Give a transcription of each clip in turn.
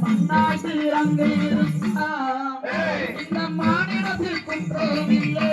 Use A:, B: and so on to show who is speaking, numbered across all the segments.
A: மண்ணாய் திறந்து இந்த மாநிலத்தில் குற்றம் இல்லை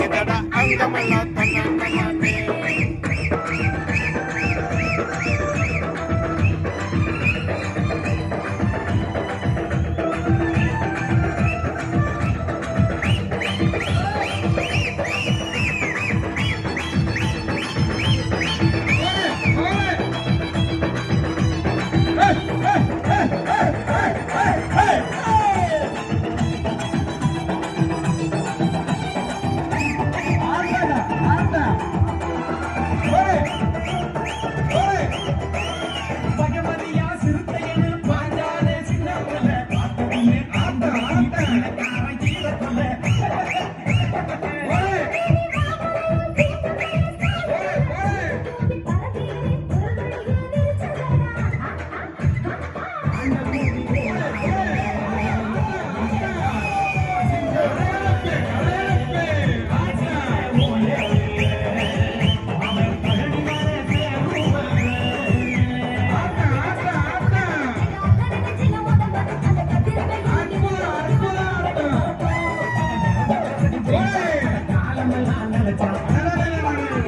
B: Kita na ang gamalatan ng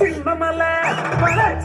C: சிம்மமல மலர்